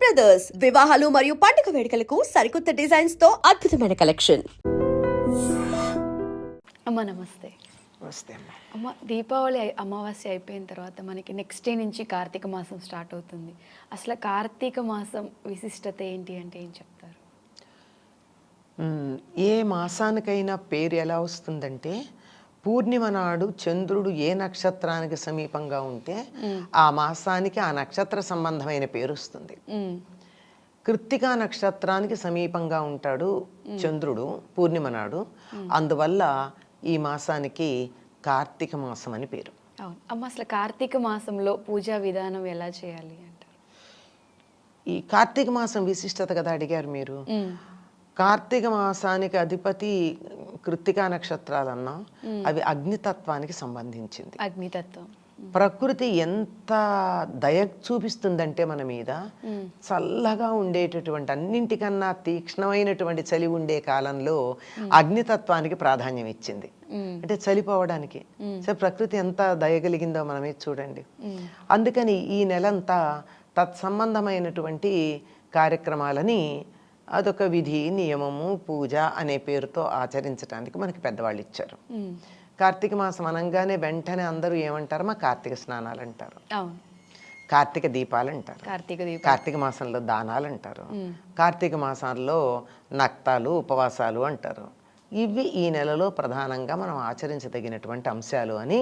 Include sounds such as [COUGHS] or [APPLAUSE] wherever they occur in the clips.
Brothers వివాహాలు మరియు పండుగ వేడుకలకు సరికొత్త డిజైన్స్తో అద్భుతమైన కలెక్షన్ అమ్మ నమస్తే. వస్తే అమ్మా. అమ్మ దీపావళి అయి- అమావాస్య అయిపోయిన తర్వాత మనకి నెక్స్ట్ డే నుంచి కార్తీక మాసం స్టార్ట్ అవుతుంది. అసలు కార్తీక మాసం విశిష్టత ఏంటి అంటే ఏం చెప్తారు. ఏ మాసానికైనా పేరు ఎలా వస్తుందంటే పూర్ణిమ నాడు చంద్రుడు ఏ నక్షత్రానికి సమీపంగా ఉంటే ఆ మాసానికి ఆ నక్షత్ర సంబంధమైన పేరు వస్తుంది. కృత్తికా నక్షత్రానికి సమీపంగా ఉంటాడు చంద్రుడు పూర్ణిమ నాడు. అందువల్ల ఈ మాసానికి కార్తీక మాసం అని పేరు. అమ్మ అసలు కార్తీక మాసంలో పూజా విధానం ఎలా చేయాలి అంటారు? ఈ కార్తీక మాసం విశిష్టత కదా అడిగారు మీరు. కార్తీక మాసానికి అధిపతి కృత్తికా నక్షత్రాలన్నా అవి అగ్నితత్వానికి సంబంధించింది. అగ్నితత్వం. ప్రకృతి ఎంత దయ చూపిస్తుందంటే మన మీద చల్లగా ఉండేటటువంటి అన్నింటికన్నా తీక్ష్ణమైనటువంటి చలి ఉండే కాలంలో అగ్నితత్వానికి ప్రాధాన్యం ఇచ్చింది. అంటే చలిపోవడానికి. సో ప్రకృతి ఎంత దయగలిగిందో మనమే చూడండి. అందుకని ఈ నెలంతా తత్సంబంధమైనటువంటి కార్యక్రమాలని అదొక విధి నియమము పూజ అనే పేరుతో ఆచరించడానికి మనకి పెద్దవాళ్ళు ఇచ్చారు. కార్తీక మాసం అనగానే వెంటనే అందరూ ఏమంటారు? మా కార్తీక స్నానాలు అంటారు కార్తీక దీపాలు అంటారు కార్తీక కార్తీక మాసంలో దానాలు అంటారు కార్తీక మాసంలో నక్తాలు ఉపవాసాలు అంటారు. ఇవి ఈ నెలలో ప్రధానంగా మనం ఆచరించదగినటువంటి అంశాలు అని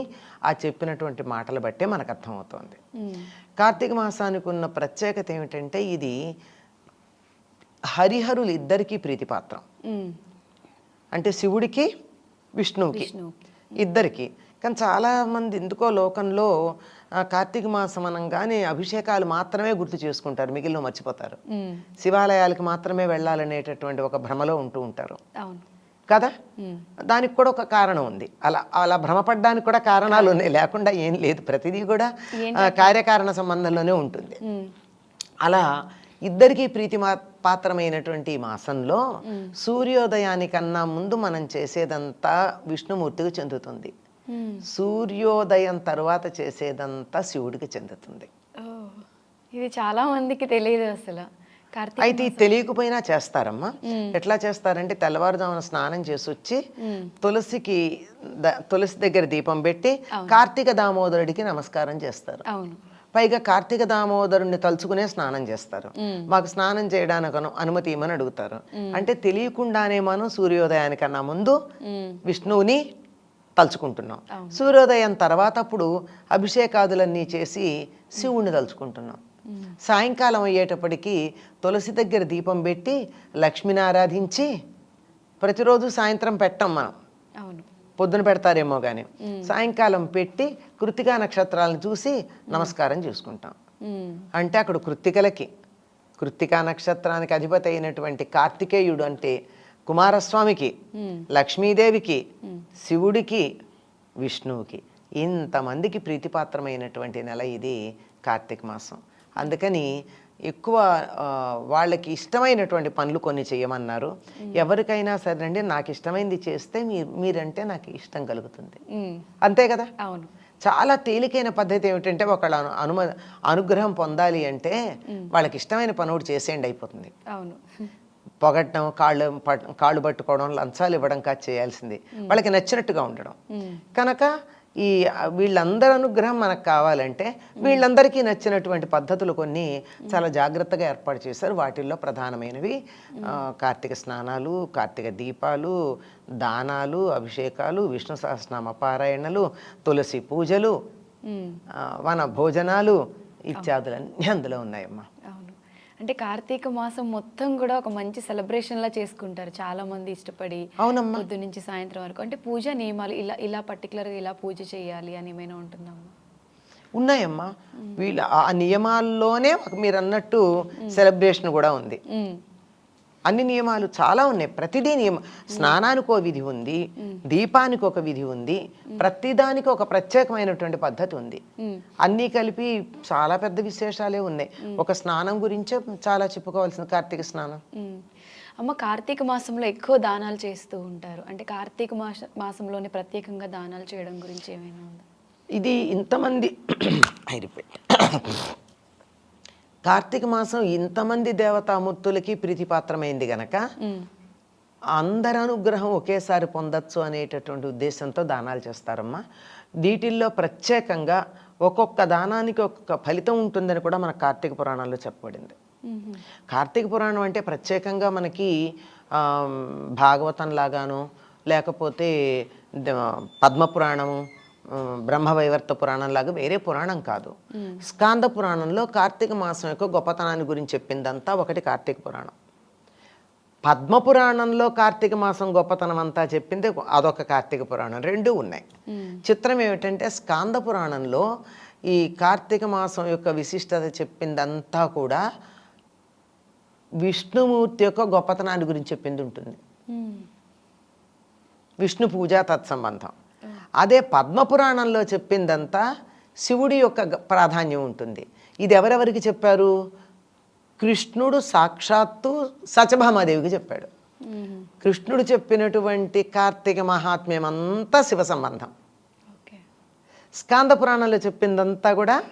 ఆ చెప్పినటువంటి మాటలు బట్టే మనకు అర్థమవుతోంది. కార్తీక మాసానికి ఉన్న ప్రత్యేకత ఏమిటంటే ఇది హరిహరులు ఇద్దరికీ ప్రీతిపాత్రం. అంటే శివుడికి విష్ణువుకి. ఇద్దరికి. కానీ చాలా మంది ఎందుకో లోకంలో కార్తీక మాసం అనగానే అభిషేకాలు మాత్రమే గుర్తు చేసుకుంటారు మిగిలిన మర్చిపోతారు. శివాలయాలకు మాత్రమే వెళ్ళాలనేటటువంటి ఒక భ్రమలో ఉంటూ ఉంటారు. కదా. దానికి కూడా ఒక కారణం ఉంది. అలా అలా భ్రమపడడానికి కూడా కారణాలు ఉన్నాయి. లేకుండా ఏం లేదు. ప్రతిదీ కూడా కార్యకారణ సంబంధంలోనే ఉంటుంది. అలా ఇద్దరికీ ప్రీతి మా- పాత్రమైనటువంటి మాసంలో సూర్యోదయానికన్నా ముందు మనం చేసేదంతా విష్ణుమూర్తికి చెందుతుంది. సూర్యోదయం తర్వాత చేసేదంతా శివుడికి చెందుతుంది. ఇది చాలా మందికి తెలియదు అసలు. అయితే తెలియకపోయినా చేస్తారమ్మా. ఎట్లా చేస్తారంటే తెల్లవారుజామున స్నానం చేసి వచ్చి తులసికి తులసి దగ్గర దీపం పెట్టి కార్తీక దామోదరుడికి నమస్కారం చేస్తారు. అవును. పైగా కార్తీక దామోదరుణ్ణి తలుచుకునే స్నానం చేస్తారు. మాకు స్నానం చేయడానికి అను- అనుమతి ఇమ్మని అడుగుతారు. అంటే తెలియకుండానే మనం సూర్యోదయానికన్నా ముందు విష్ణువుని తలుచుకుంటున్నాం. సూర్యోదయం తర్వాత అప్పుడు అభిషేకాదులన్నీ చేసి శివుణ్ణి తలుచుకుంటున్నాం. సాయంకాలం అయ్యేటప్పటికి తులసి దగ్గర దీపం పెట్టి లక్ష్మిని ఆరాధించి ప్రతిరోజు సాయంత్రం పెట్టం మనం. అవును. పొద్దున పెడతారేమో కానీ సాయంకాలం పెట్టి కృతికా నక్షత్రాలను చూసి నమస్కారం చేసుకుంటాం. అంటే అక్కడ కృత్తికలకి కృత్తికా నక్షత్రానికి అధిపతి అయినటువంటి కార్తికేయుడు అంటే కుమారస్వామికి లక్ష్మీదేవికి శివుడికి విష్ణువుకి. ఇంతమందికి ప్రీతిపాత్రమైనటువంటి నెల ఇది కార్తీక మాసం. అందుకని ఎక్కువ వాళ్ళకి ఇష్టమైనటువంటి పనులు కొన్ని చేయమన్నారు. ఎవరికైనా సరేనండి నాకు ఇష్టమైంది చేస్తే మీ మీరంటే నాకు ఇష్టం కలుగుతుంది. అంతే కదా? అవును. చాలా తేలికైన పద్ధతి ఏమిటంటే ఒకళ్ళ అను అనుమ అనుగ్రహం పొందాలి అంటే వాళ్ళకి ఇష్టమైన పని ఒకటి చేసేయండి అయిపోతుంది. అవును. పొగట్టడం కాళ్ళు కాళ్ళు పట్టుకోవడం లంచాలు ఇవ్వడం కాదు చేయాల్సింది. వాళ్ళకి నచ్చినట్టుగా ఉండడం. కనుక ఈ వీళ్ళందరి అనుగ్రహం మనకు కావాలంటే వీళ్ళందరికీ నచ్చినటువంటి పద్ధతులు కొన్ని చాలా జాగ్రత్తగా ఏర్పాటు చేశారు. వాటిల్లో ప్రధానమైనవి కార్తీక స్నానాలు కార్తీక దీపాలు దానాలు అభిషేకాలు విష్ణు సహస్రనామ పారాయణలు తులసి పూజలు వన భోజనాలు ఇత్యాదులన్నీ అందులో ఉన్నాయమ్మా. అంటే కార్తీక మాసం మొత్తం కూడా ఒక మంచి సెలబ్రేషన్ లా చేసుకుంటారు చాలా మంది ఇష్టపడి అవునమ్మా. పొద్దు నుంచి సాయంత్రం వరకు. అంటే పూజ నియమాలు ఇలా ఇలా పర్టికులర్గా ఇలా పూజ చేయాలి అని ఏమైనా ఉంటుందమ్మా? ఉన్నాయమ్మా. వీళ్ళ ఆ నియమాల్లోనే మీరు అన్నట్టు సెలబ్రేషన్ కూడా ఉంది. అన్ని నియమాలు చాలా ఉన్నాయి. ప్రతిదీ నియమం స్నానానికి ఒక విధి ఉంది దీపానికి ఒక విధి ఉంది ప్రతిదానికి ఒక ప్రత్యేకమైనటువంటి పద్ధతి ఉంది. అన్నీ కలిపి చాలా పెద్ద విశేషాలే ఉన్నాయి. ఒక స్నానం గురించే చాలా చెప్పుకోవాల్సింది కార్తీక స్నానం. మ్మ్. అమ్మ కార్తీక మాసంలో ఎక్కువ దానాలు చేస్తూ ఉంటారు. అంటే కార్తీక మాస మాసంలోనే ప్రత్యేకంగా దానాలు చేయడం గురించి ఏమైనా ఉందా? ఇది ఇంతమంది [COUGHS] అయిపోయి కార్తీక మాసం ఇంతమంది దేవతామూర్తులకి ప్రీతిపాత్రమైంది గనక అందరి అనుగ్రహం ఒకేసారి పొందొచ్చు అనేటటువంటి ఉద్దేశంతో దానాలు చేస్తారమ్మా. వీటిల్లో ప్రత్యేకంగా ఒక్కొక్క దానానికి ఒక్కొక్క ఫలితం ఉంటుందని కూడా మన కార్తీక పురాణాల్లో చెప్పబడింది. కార్తీక పురాణం అంటే ప్రత్యేకంగా మనకి భాగవతం లాగాను లేకపోతే ద- పద్మ పురాణము ఆ, బ్రహ్మవైవర్త పురాణం లాగా వేరే పురాణం కాదు. స్కాంద పురాణంలో కార్తీక మాసం యొక్క గొప్పతనాన్ని గురించి చెప్పిందంతా ఒకటి కార్తీక పురాణం. పద్మ పురాణంలో కార్తీక మాసం గొప్పతనం అంతా చెప్పింది అదొక కార్తీక పురాణం. రెండు ఉన్నాయి. చిత్రం ఏమిటంటే స్కాంద పురాణంలో ఈ కార్తీక మాసం యొక్క విశిష్టత చెప్పిందంతా కూడా విష్ణుమూర్తి యొక్క గొప్పతనాన్ని గురించి చెప్పింది ఉంటుంది. విష్ణు పూజ తత్సంబంధం. అదే పద్మపురాణంలో చెప్పిందంతా శివుడి యొక్క ప్రాధాన్యం ఉంటుంది. ఇది ఎవరెవరికి చెప్పారు? కృష్ణుడు సాక్షాత్తు సత్యభామాదేవికి చెప్పాడు. కృష్ణుడు చెప్పినటువంటి కార్తీక మహాత్మ్యం అంతా శివ సంబంధం. స్కాంద పురాణంలో చెప్పిందంతా కూడా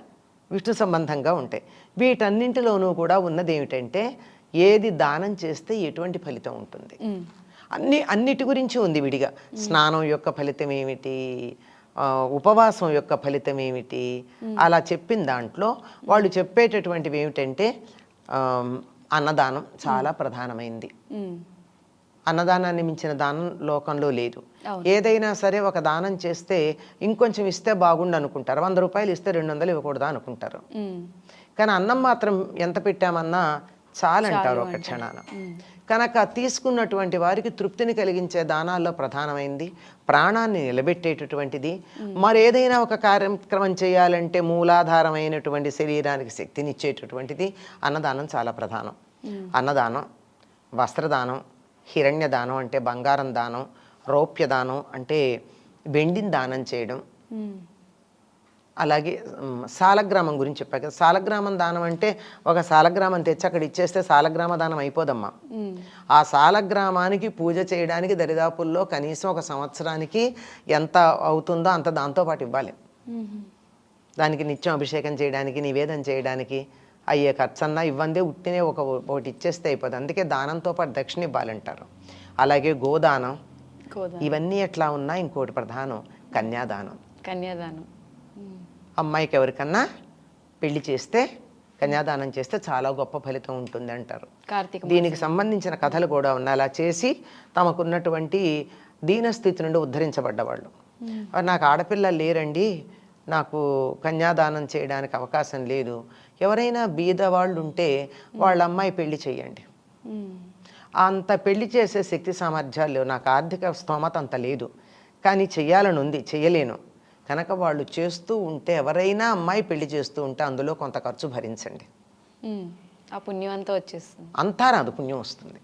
విష్ణు సంబంధంగా ఉంటాయి. వీటన్నింటిలోనూ కూడా ఉన్నది ఏమిటంటే ఏది దానం చేస్తే ఎటువంటి ఫలితం ఉంటుంది. అన్ని అన్నిటి గురించి ఉంది విడిగా. స్నానం యొక్క ఫలితం ఏమిటి? ఉపవాసం యొక్క ఫలితం ఏమిటి? అలా చెప్పిన దాంట్లో వాళ్ళు చెప్పేటటువంటివి ఏమిటంటే అన్నదానం చాలా ప్రధానమైంది. అన్నదానాన్ని మించిన దానం లోకంలో లేదు. ఏదైనా సరే ఒక దానం చేస్తే ఇంకొంచెం ఇస్తే బాగుండు అనుకుంటారు వంద రూపాయలు ఇస్తే రెండు వందలు ఇవ్వకూడదా అనుకుంటారు. కానీ అన్నం మాత్రం ఎంత పెట్టామన్నా చాలంటారు ఒక క్షణాన. కనుక తీసుకున్నటువంటి వారికి తృప్తిని కలిగించే దానాల్లో ప్రధానమైంది. ప్రాణాన్ని నిలబెట్టేటటువంటిది. మరేదైనా ఒక కార్యక్రమం చేయాలంటే మూలాధారమైనటువంటి శరీరానికి శక్తినిచ్చేటటువంటిది. అన్నదానం చాలా ప్రధానం. అన్నదానం వస్త్రదానం హిరణ్యదానం అంటే బంగారం దానం రౌప్యదానం అంటే వెండిని దానం చేయడం. అలాగే సాలగ్రామం గురించి చెప్పా కదా. సాలగ్రామం దానం అంటే ఒక సాలగ్రామం తెచ్చి అక్కడ ఇచ్చేస్తే సాలగ్రామ దానం అయిపోదమ్మా. ఆ సాలగ్రామానికి పూజ చేయడానికి దరిదాపుల్లో కనీసం ఒక సంవత్సరానికి ఎంత అవుతుందో అంత దాంతో పాటు ఇవ్వాలి. దానికి నిత్యం అభిషేకం చేయడానికి నివేదన చేయడానికి అయ్యే ఖర్చన్నా ఇవ్వందే ఉట్టినే ఒక ఒకటి ఇచ్చేస్తే అయిపోతుంది అందుకే దానంతో పాటు దక్షిణ ఇవ్వాలంటారు. అలాగే గోదానం. గోదా ఇవన్నీ ఎట్లా ఉన్నా ఇంకోటి ప్రధానం కన్యాదానం. కన్యాదానం. అమ్మాయికి ఎవరికన్నా పెళ్ళి చేస్తే కన్యాదానం చేస్తే చాలా గొప్ప ఫలితం ఉంటుంది అంటారు కార్తీక దీనికి సంబంధించిన కథలు కూడా ఉన్నాయి. అలా చేసి తమకున్నటువంటి దీనస్థితి నుండి ఉద్ధరించబడ్డవాళ్ళు. "ఆ, నాకు ఆడపిల్లలు లేరండి. నాకు కన్యాదానం చేయడానికి అవకాశం లేదు. ఎవరైనా బీద వాళ్ళు ఉంటే వాళ్ళ అమ్మాయి పెళ్ళి చేయండి అంత పెళ్ళి చేసే శక్తి సామర్థ్యాలు నాకు ఆర్థిక స్తోమత అంత లేదు. కానీ చెయ్యాలని ఉంది చెయ్యలేను. కనుక వాళ్ళు చేస్తూ ఉంటే ఎవరైనా అమ్మాయి పెళ్ళి చేస్తూ ఉంటే అందులో కొంత ఖర్చు భరించండి. ఆ పుణ్యం అంతా వచ్చేస్తుంది. అంతా రాదు పుణ్యం వస్తుంది.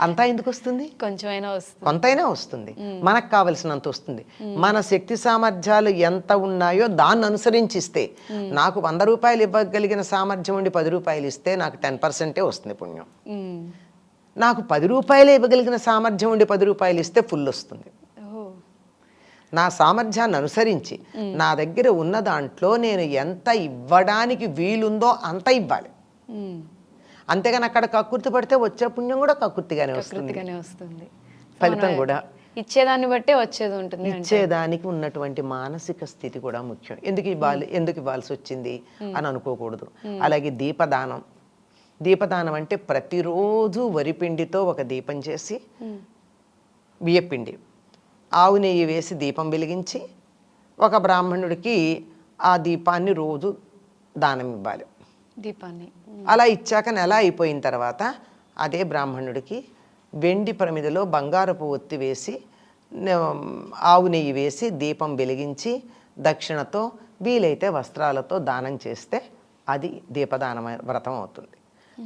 అంతా [LAUGHS] ఎందుకు వస్తుంది? కొంచెమైనా వస్తుంది. కొంతైనా వస్తుంది. మనకు కావలసినంత వస్తుంది. మన శక్తి సామర్థ్యాలు ఎంత ఉన్నాయో దాన్ని అనుసరించిస్తే నాకు వంద రూపాయలు ఇవ్వగలిగిన సామర్థ్యం ఉండి పది రూపాయలు ఇస్తే నాకు టెన్ పర్సెంటే వస్తుంది పుణ్యం. నాకు పది రూపాయలే ఇవ్వగలిగిన సామర్థ్యం ఉండి పది రూపాయలు ఇస్తే ఫుల్ వస్తుంది. నా సామర్థ్యాన్ని అనుసరించి నా దగ్గర ఉన్న దాంట్లో నేను ఎంత ఇవ్వడానికి వీలుందో అంత ఇవ్వాలి. అంతేగాని అక్కడ కక్కుర్తి పడితే వచ్చే పుణ్యం కూడా కక్కుర్తిగానే వస్తుంది. ఫలితం కూడా. ఇచ్చేదాన్ని బట్టే వచ్చేది ఉంటుంది ఇచ్చేదానికి ఉన్నటువంటి మానసిక స్థితి కూడా ముఖ్యం. ఎందుకు ఇవ్వాలి? ఎందుకు ఇవ్వాల్సి వచ్చింది? అని అనుకోకూడదు. అలాగే దీపదానం. దీపదానం అంటే ప్రతిరోజు వరిపిండితో ఒక దీపం చేసి బియ్యపిండి. ఆవు నెయ్యి వేసి దీపం వెలిగించి ఒక బ్రాహ్మణుడికి ఆ దీపాన్ని రోజు దానం ఇవ్వాలి. దీపాన్ని. అలా ఇచ్చాక నెల అయిపోయిన తర్వాత అదే బ్రాహ్మణుడికి వెండి ప్రమిదలో బంగారపు ఒత్తి వేసి ఆవు నెయ్యి వేసి దీపం వెలిగించి దక్షిణతో వీలైతే వస్త్రాలతో దానం చేస్తే అది దీపదాన వ్రతం అవుతుంది.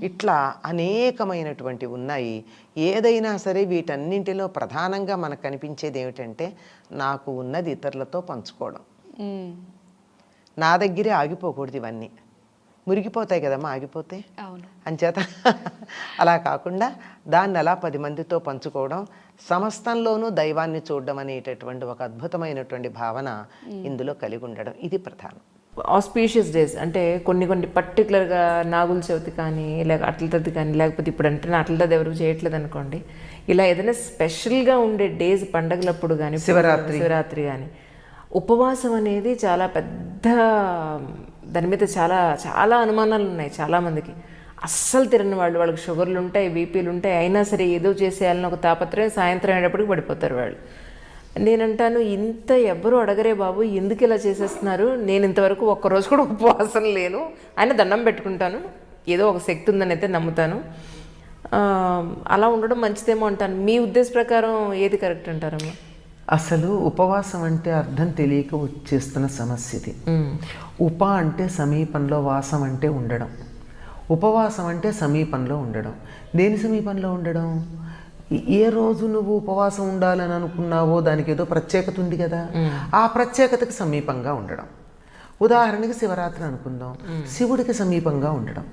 ఇట్లా అనేకమైనటువంటి ఉన్నాయి. ఏదైనా సరే వీటన్నింటిలో ప్రధానంగా మనకు కనిపించేది ఏమిటంటే నాకు ఉన్నది ఇతరులతో పంచుకోవడం. నా దగ్గరే ఆగిపోకూడదు ఇవన్నీ. మురిగిపోతాయి కదమ్మా ఆగిపోతే? అవును. అంచేత అలా కాకుండా దాన్ని అలా పది మందితో పంచుకోవడం సమస్తంలోనూ దైవాన్ని చూడడం అనేటటువంటి ఒక అద్భుతమైనటువంటి భావన ఇందులో కలిగి ఉండడం ఇది ప్రధానం. ఆస్పీషియస్ డేస్ అంటే కొన్ని కొన్ని పర్టికులర్గా నాగుల చవితి కానీ లేక అట్ల తద్ది కానీ లేకపోతే ఇప్పుడు అంటే అట్ల తద్ది ఎవరు చేయట్లేదు అనుకోండి. ఇలా ఏదైనా స్పెషల్గా ఉండే డేస్ పండగలప్పుడు కానీ శివరాత్రి. శివరాత్రి కానీ ఉపవాసం అనేది చాలా పెద్ద దాని మీద చాలా చాలా అనుమానాలు ఉన్నాయి చాలామందికి అస్సలు తిరని వాళ్ళు వాళ్ళకి షుగర్లు ఉంటాయి బీపీలు ఉంటాయి అయినా సరే ఏదో చేసేయాలని ఒక తాపత్రయం సాయంత్రం అయ్యేటప్పటికి పడిపోతారు వాళ్ళు. నేనంటాను ఇంత ఎవ్వరు అడగరే బాబు ఎందుకు ఇలా చేసేస్తున్నారు? నేను ఇంతవరకు ఒక్కరోజు కూడా ఉపవాసం లేను ఆయన దండం పెట్టుకుంటాను. ఏదో ఒక శక్తి ఉందని అయితే నమ్ముతాను. అలా ఉండడం మంచిదేమో అంటాను. మీ ఉద్దేశ ప్రకారం ఏది కరెక్ట్ అంటారమ్మా అసలు ఉపవాసం అంటే అర్థం తెలియక వచ్చేస్తున్న సమస్య ఇది. ఉప అంటే సమీపంలో వాసం అంటే ఉండడం. ఉపవాసం అంటే సమీపంలో ఉండడం. దేని సమీపంలో ఉండడం? ఏ రోజు నువ్వు ఉపవాసం ఉండాలని అనుకున్నావో దానికి ఏదో ప్రత్యేకత ఉంది కదా. ఆ ప్రత్యేకతకి సమీపంగా ఉండడం. ఉదాహరణకి శివరాత్రి అనుకుందాం. శివుడికి సమీపంగా ఉండడం.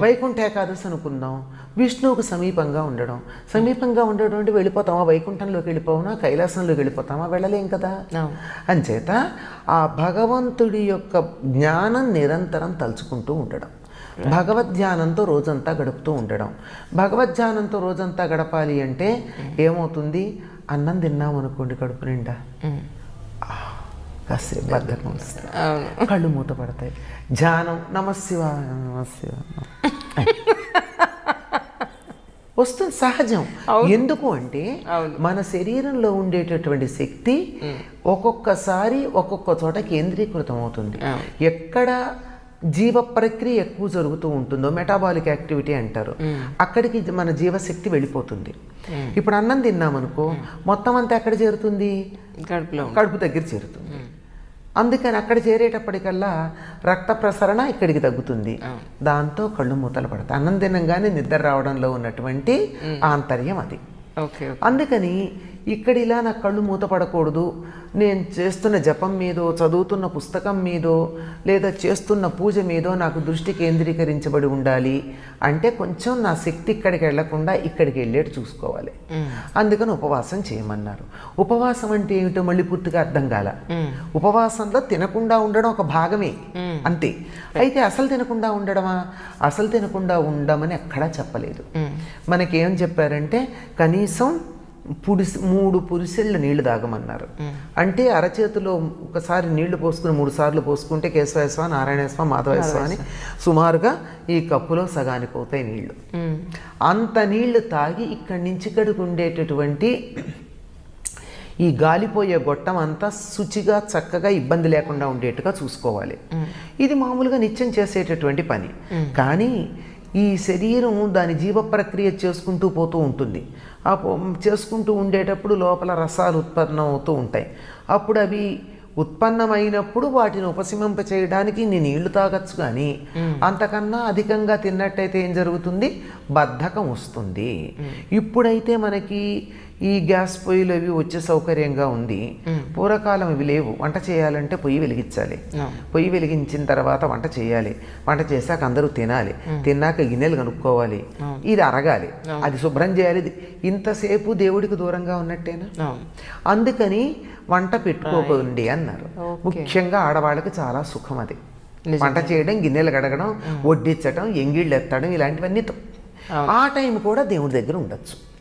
వైకుంఠ ఏకాదశి అనుకుందాం. విష్ణువుకు సమీపంగా ఉండడం. సమీపంగా ఉండడం అంటే వెళ్ళిపోతామా? వైకుంఠంలోకి వెళ్ళిపోవనా? కైలాసంలోకి వెళ్ళిపోతామా? వెళ్ళలేం కదా. అంచేత ఆ భగవంతుడి యొక్క జ్ఞానం నిరంతరం తలుచుకుంటూ ఉండడం. భగవద్ ధ్యానంతో రోజంతా గడుపుతూ ఉండడం. భగవద్ ధ్యానంతో రోజంతా గడపాలి అంటే ఏమవుతుంది? అన్నం తిన్నాం అనుకోండి కడుపు నిండా. కాసేపు బద్ధకం వస్తుంది. అవును. కళ్ళు మూతపడతాయి ధ్యానం నమశివాయ నమశివాయ వస్తుంది సహజం. ఎందుకు అంటే మన శరీరంలో ఉండేటటువంటి శక్తి ఒక్కొక్కసారి ఒక్కొక్క చోట కేంద్రీకృతం అవుతుంది ఎక్కడ జీవ ప్రక్రియ ఎక్కువ జరుగుతూ ఉంటుందో మెటాబాలిక్ యాక్టివిటీ అంటారు. అక్కడికి మన జీవశక్తి వెళ్ళిపోతుంది. ఇప్పుడు అన్నం తిన్నామనుకో మొత్తం అంతా ఎక్కడ చేరుతుంది? కడుపులో కడుపు దగ్గర చేరుతుంది. అందుకని అక్కడ చేరేటప్పటికల్లా రక్త ప్రసరణ ఇక్కడికి తగ్గుతుంది. దాంతో కళ్ళు మూతలు పడతాయి. అన్నం తినంగానే నిద్ర రావడంలో ఉన్నటువంటి ఆంతర్యం అది. ఓకే. అందుకని ఇక్కడ ఇలా నా కళ్ళు మూతపడకూడదు. నేను చేస్తున్న జపం మీదో చదువుతున్న పుస్తకం మీదో లేదా చేస్తున్న పూజ మీదో నాకు దృష్టి కేంద్రీకరించబడి ఉండాలి. అంటే కొంచెం నా శక్తి ఇక్కడికి వెళ్ళకుండా ఇక్కడికి వెళ్ళేట్టు చూసుకోవాలి. అందుకని ఉపవాసం చేయమన్నారు. ఉపవాసం అంటే ఏమిటో మళ్ళీ పూర్తిగా అర్థం కాల. ఉపవాసంలో తినకుండా ఉండడం ఒక భాగమే. అంతే. అయితే అసలు తినకుండా ఉండడమా? అసలు తినకుండా ఉండమని ఎక్కడా చెప్పలేదు. మనకేం చెప్పారంటే కనీసం పుడిసి మూడు పురిసెళ్ళ నీళ్ళు తాగమన్నారు. అంటే అరచేతిలో ఒకసారి నీళ్ళు పోసుకుని మూడు సార్లు పోసుకుంటే కేశవేశ్వ నారాయణేశ్వ మాధవేశ్వ అని సుమారుగా ఈ కప్పులో సగానికి అవుతాయి నీళ్ళు. అంత నీళ్ళు తాగి ఇక్కడి నుంచి ఇక్కడికి ఉండేటటువంటి ఈ గాలిపోయే గొట్టం అంతా శుచిగా చక్కగా ఇబ్బంది లేకుండా ఉండేట్టుగా చూసుకోవాలి. ఇది మామూలుగా నిత్యం చేసేటటువంటి పని. కానీ ఈ శరీరం దాని జీవ ప్రక్రియ చేసుకుంటూ పోతూ ఉంటుంది. ఆ చేసుకుంటూ ఉండేటప్పుడు లోపల రసాలు ఉత్పన్నం అవుతూ ఉంటాయి. అప్పుడు అవి ఉత్పన్నమైనప్పుడు వాటిని ఉపశమింప చేయడానికి నేను నీళ్ళు తాగొచ్చు కానీ అంతకన్నా అధికంగా తిన్నట్టయితే ఏం జరుగుతుంది? బద్ధకం వస్తుంది. ఇప్పుడైతే మనకి ఈ గ్యాస్ పొయ్యిలు అవి వచ్చే సౌకర్యంగా ఉంది పూర్వకాలం ఇవి లేవు. వంట చేయాలంటే పొయ్యి వెలిగించాలి. పొయ్యి వెలిగించిన తర్వాత వంట చేయాలి. వంట చేశాక అందరూ తినాలి. తిన్నాక గిన్నెలు కనుక్కోవాలి. ఇది అరగాలి. అది శుభ్రం చేయాలి. ఇంతసేపు దేవుడికి దూరంగా ఉన్నట్టేనా. అందుకని వంట పెట్టుకోకండి అన్నారు. ముఖ్యంగా ఆడవాళ్ళకి చాలా సుఖం అది. వంట చేయడం గిన్నెలు కడగడం వడ్డించడం ఎంగిళ్ళు ఎత్తడం ఇలాంటివన్నీ ఆ టైం కూడా దేవుడి దగ్గర ఉండొచ్చు.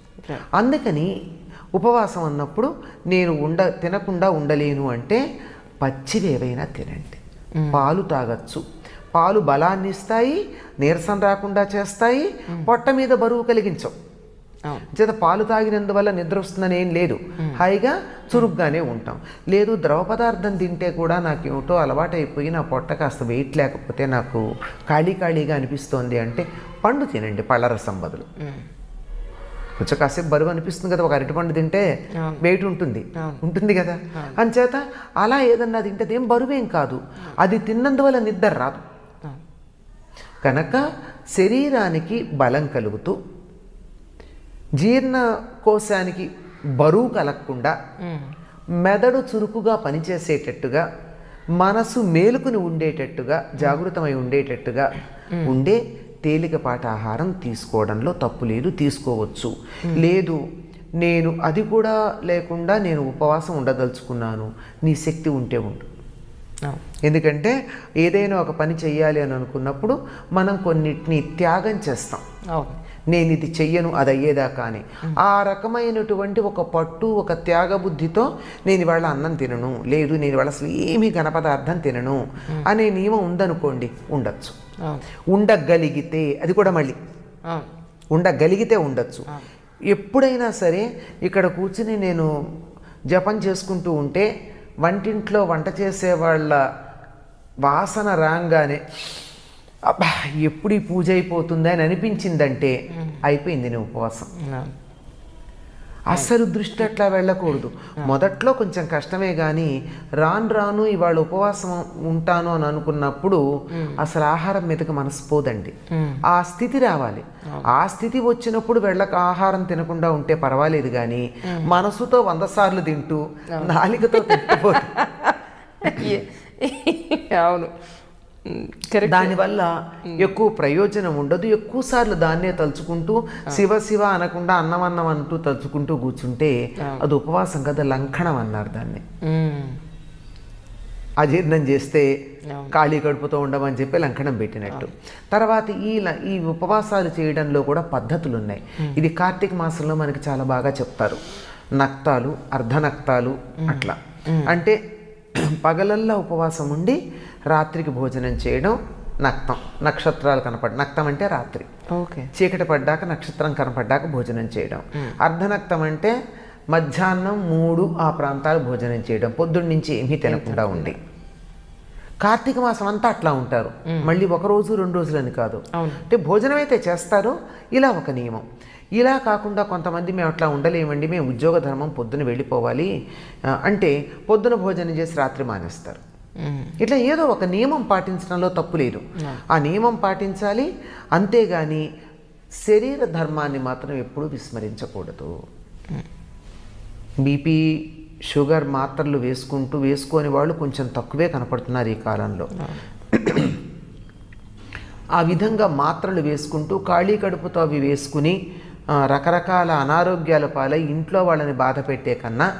అందుకని ఉపవాసం అన్నప్పుడు నేను ఉండ తినకుండా ఉండలేను అంటే పచ్చివి ఏవైనా తినండి. పాలు తాగొచ్చు. పాలు బలాన్ని ఇస్తాయి నీరసం రాకుండా చేస్తాయి పొట్ట మీద బరువు కలిగించవు. చేత పాలు తాగినందువల్ల నిద్ర వస్తుందని ఏం లేదు. హాయిగా చురుగ్గానే ఉంటాం. లేదు ద్రవ పదార్థం తింటే కూడా నాకు ఏమిటో అలవాటైపోయి నా పొట్ట కాస్త వెయిట్ లేకపోతే నాకు ఖాళీ ఖాళీగా అనిపిస్తోంది అంటే పండు తినండి పళ్ళరసం బదులు. కొంచెం కాసేపు బరువు అనిపిస్తుంది కదా ఒక అరటిపండు తింటే వెయిట్ ఉంటుంది. ఉంటుంది కదా. అంచేత అలా ఏదన్నా తింటే అదేం బరువేం కాదు. అది తిన్నందువల్ల నిద్ర రాదు. కనుక శరీరానికి బలం కలుగుతూ జీర్ణకోశానికి బరువు కలగకుండా మెదడు చురుకుగా పనిచేసేటట్టుగా మనసు మేలుకుని ఉండేటట్టుగా జాగృతమై ఉండేటట్టుగా ఉండే తేలికపాటి ఆహారం తీసుకోవడంలో తప్పు లేదు తీసుకోవచ్చు. లేదు నేను అది కూడా లేకుండా నేను ఉపవాసం ఉండదలుచుకున్నాను. నీ శక్తి ఉంటే ఉండు. ఎందుకంటే ఏదైనా ఒక పని చెయ్యాలి అని అనుకున్నప్పుడు మనం కొన్నిటిని త్యాగం చేస్తాం. నేను ఇది చెయ్యను అది అయ్యేదాకా అని ఆ రకమైనటువంటి ఒక పట్టు ఒక త్యాగ బుద్ధితో నేను ఇవాళ అన్నం తినను లేదు నేను ఇవాళ అసలు ఏమీ ఘనపదార్థం తినను అనే నియమం ఉందనుకోండి ఉండొచ్చు. ఉండగలిగితే అది కూడా మళ్ళీ. ఉండగలిగితే ఉండొచ్చు. ఎప్పుడైనా సరే ఇక్కడ కూర్చుని నేను జపం చేసుకుంటూ ఉంటే వంటింట్లో వంట చేసే వాళ్ళ వాసన రాగానే అబ్బా ఎప్పుడు ఈ పూజ అయిపోతుంది అని అనిపించిందంటే అయిపోయింది నీ ఉపవాసం. అస్సలు దృష్టి అట్లా వెళ్ళకూడదు. మొదట్లో కొంచెం కష్టమే కానీ రాను రాను ఇవాళ ఉపవాసం ఉంటాను అని అనుకున్నప్పుడు అసలు ఆహారం మీదకి మనసు పోదండి. ఆ స్థితి రావాలి. ఆ స్థితి వచ్చినప్పుడు వెళ్ళక ఆహారం తినకుండా ఉంటే పర్వాలేదు కానీ మనసుతో వంద సార్లు తింటూ నాలికతో తింటుపోతూ [LAUGHS] అవును. దానివల్ల ఎక్కువ ప్రయోజనం ఉండదు. ఎక్కువ సార్లు దాన్నే తలుచుకుంటూ శివ శివ అనకుండా అన్నం అన్నం అంటూ తలుచుకుంటూ కూర్చుంటే అది ఉపవాసం కదా లంఘనం అన్నారు దాన్ని. అజీర్ణం చేస్తే ఖాళీ కడుపుతో ఉండమని చెప్పి లంకణం పెట్టినట్టు. తర్వాత ఈ ఈ ఉపవాసాలు చేయడంలో కూడా పద్ధతులు ఉన్నాయి ఇది కార్తీక మాసంలో మనకి చాలా బాగా చెప్తారు. నక్తాలు అర్ధనక్తాలు అట్లా. అంటే [CLEARS THROAT] పగలల్లా ఉపవాసం ఉండి రాత్రికి భోజనం చేయడం నక్తం. నక్షత్రాలు కనపడ నక్తం అంటే రాత్రి. ఓకే. చీకటి పడ్డాక నక్షత్రం కనపడ్డాక భోజనం చేయడం. అర్ధనక్తం అంటే మధ్యాహ్నం మూడు ఆ ప్రాంతాలు భోజనం చేయడం. పొద్దున్న నుంచి ఏమీ తినకుండా ఉండి. కార్తీక మాసం అంతా అట్లా ఉంటారు. మళ్ళీ ఒక రోజు రెండు రోజులని కాదు. అంటే భోజనం అయితే చేస్తారు. ఇలా ఒక నియమం. ఇలా కాకుండా కొంతమంది మేము అట్లా ఉండలేమండి మేము ఉద్యోగ ధర్మం పొద్దున వెళ్ళిపోవాలి అంటే పొద్దున భోజనం చేసి రాత్రి మానేస్తారు. ఇట్లా ఏదో ఒక నియమం పాటించడంలో తప్పు లేదు. ఆ నియమం పాటించాలి అంతేగాని శరీర ధర్మాన్ని మాత్రం ఎప్పుడూ విస్మరించకూడదు. బీపీ షుగర్ మాత్రలు వేసుకుంటూ వేసుకొని వాళ్ళు కొంచెం తక్కువే కనపడుతున్నారు ఈ కాలంలో. ఆ విధంగా మాత్రలు వేసుకుంటూ ఖాళీ కడుపుతో అవి వేసుకుని రకరకాల అనారోగ్యాల పాలై ఇంట్లో వాళ్ళని బాధ పెట్టే కన్నా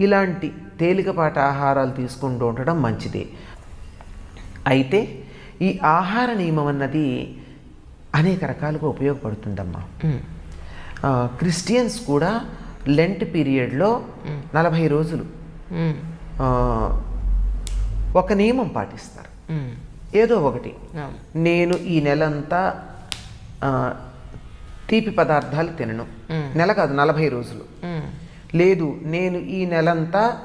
ఇలాంటి తేలికపాటి ఆహారాలు తీసుకుంటూ ఉండడం మంచిది. అయితే ఈ ఆహార నియమం అన్నది అనేక రకాలుగా ఉపయోగపడుతుందమ్మా. క్రిస్టియన్స్ కూడా లెంట్ పీరియడ్లో నలభై రోజులు ఒక నియమం పాటిస్తారు. ఏదో ఒకటి. నేను ఈ నెలంతా తీపి పదార్థాలు తినను. నెల కాదు నలభై రోజులు. లేదు నేను ఈ నెలంతా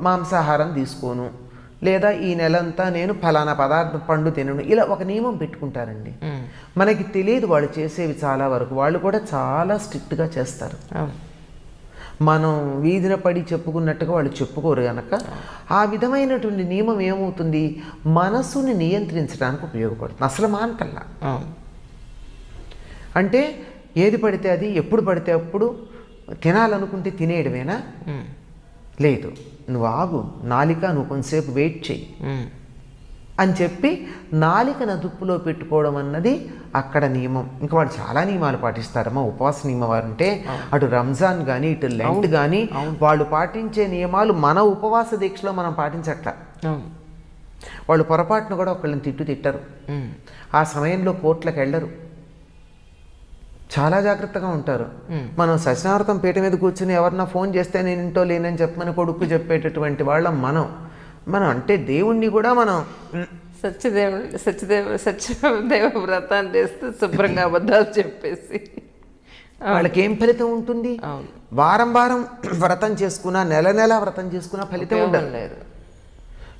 మాంసాహారం తీసుకోను. లేదా ఈ నెలంతా నేను ఫలానా పదార్థం పండు తినను. ఇలా ఒక నియమం పెట్టుకుంటారండి. మనకి తెలియదు వాళ్ళు చేసేవి చాలా వరకు. వాళ్ళు కూడా చాలా స్ట్రిక్ట్గా చేస్తారు. మనం వీధిన పడి చెప్పుకున్నట్టుగా వాళ్ళు చెప్పుకోరు గనక. ఆ విధమైనటువంటి నియమం ఏమవుతుంది? మనసుని నియంత్రించడానికి ఉపయోగపడుతుంది. అసలు మానకల్లా. అంటే ఏది పడితే అది ఎప్పుడు పడితే అప్పుడు తినాలనుకుంటే తినేయడమేనా? లేదు. నువ్వు ఆగు నాలిక నువ్వు కొంతసేపు వెయిట్ చెయ్యి. అని చెప్పి నాలికను అదుపులో పెట్టుకోవడం అన్నది అక్కడ నియమం. ఇంకా వాళ్ళు చాలా నియమాలు పాటిస్తారమ్మా. ఉపవాస నియమం వారు అంటే అటు రంజాన్ కానీ ఇటు లెంట్ కానీ వాళ్ళు పాటించే నియమాలు మన ఉపవాస దీక్షలో మనం పాటించట్ల. వాళ్ళు పొరపాటును కూడా ఒకళ్ళని తిట్టు తిట్టరు. ఆ సమయంలో కోర్టులకు వెళ్ళరు. చాలా జాగ్రత్తగా ఉంటారు. మనం సత్యనారాయణ పీట మీద కూర్చుని ఎవరన్నా ఫోన్ చేస్తే నేను ఇంటో లేనని చెప్పమని కొడుకు చెప్పేటటువంటి వాళ్ళం మనం. మనం అంటే దేవుణ్ణి కూడా మనం సత్యదేవుడు సత్యదేవ సత్యదేవ వ్రతాన్ని చేస్తే శుభ్రంగా అబద్ధాలు చెప్పేసి. వాళ్ళకి ఏం ఫలితం ఉంటుంది. వారం వారం వ్రతం చేసుకున్నా నెల నెల వ్రతం చేసుకున్నా ఫలితం ఉండదు. లేదు.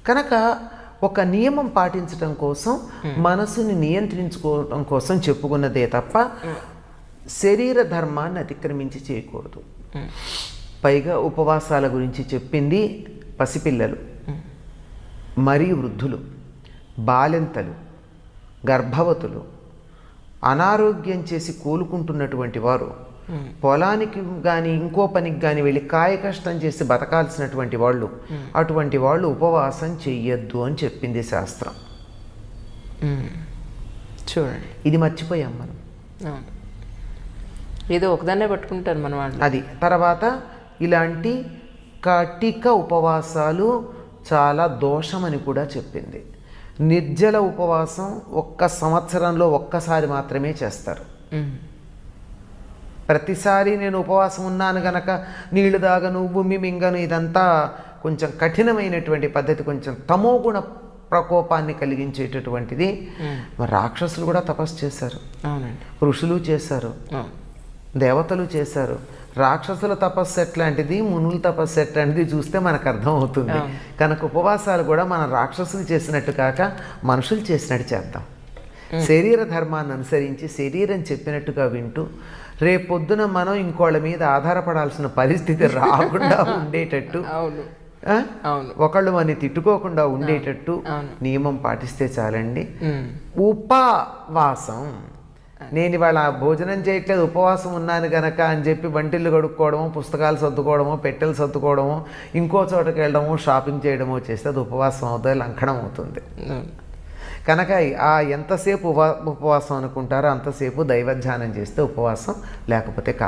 కనుక ఒక నియమం పాటించడం కోసం మనసుని నియంత్రించుకోవడం కోసం చెప్పుకున్నదే తప్ప శరీర ధర్మాన్ని అతిక్రమించి చేయకూడదు. పైగా ఉపవాసాల గురించి చెప్పింది పసిపిల్లలు మరియు వృద్ధులు బాలింతలు గర్భవతులు అనారోగ్యం చేసి కోలుకుంటున్నటువంటి వారు పొలానికి కానీ ఇంకో పనికి కానీ వెళ్ళి కాయ కష్టం చేసి బతకాల్సినటువంటి వాళ్ళు అటువంటి వాళ్ళు ఉపవాసం చెయ్యొద్దు అని చెప్పింది శాస్త్రం. చూడండి. ఇది మర్చిపోయాం మనం. ఏదో ఒకదాన్నే పట్టుకుంటారు మన వాళ్ళు. అది. తర్వాత ఇలాంటి కటిక ఉపవాసాలు చాలా దోషమని కూడా చెప్పింది. నిర్జల ఉపవాసం ఒక్క సంవత్సరంలో ఒక్కసారి మాత్రమే చేస్తారు. ప్రతిసారి నేను ఉపవాసం ఉన్నాను గనక నీళ్ళు దాగను భూమి మింగను ఇదంతా కొంచెం కఠినమైనటువంటి పద్ధతి కొంచెం తమోగుణ ప్రకోపాన్ని కలిగించేటటువంటిది. రాక్షసులు కూడా తపస్సు చేశారు. ఋషులు చేశారు. దేవతలు చేశారు. రాక్షసుల తపస్సు ఎట్లాంటిది? మునుల తపస్సు ఎట్లాంటిది చూస్తే మనకు అర్థం అవుతుంది కనుక ఉపవాసాలు కూడా మన రాక్షసులు చేసినట్టు కాక మనుషులు చేసినట్టు చేద్దాం. శరీర ధర్మాన్ని అనుసరించి శరీరం చెప్పినట్టుగా వింటూ రేపొద్దున మనం ఇంకోళ్ళ మీద ఆధారపడాల్సిన పరిస్థితి రాకుండా [LAUGHS] ఉండేటట్టు. ఒకళ్ళు మన తిట్టుకోకుండా ఉండేటట్టు నియమం పాటిస్తే చాలండి. ఉపవాసం. నేను ఇవాళ భోజనం చేయట్లేదు ఉపవాసం ఉన్నాను గనక అని చెప్పి వంటిల్లు కడుక్కోవడమో పుస్తకాలు సర్దుకోవడమో పెట్టెలు సర్దుకోవడమో ఇంకో చోటకి వెళ్ళడమో షాపింగ్ చేయడమో చేస్తే అది ఉపవాసం అవుతుంది లంకణం అవుతుంది. కనుక ఆ ఎంతసేపు ఉప ఉపవాసం అనుకుంటారో అంతసేపు దైవధ్యానం చేస్తే ఉపవాసం లేకపోతే కాదు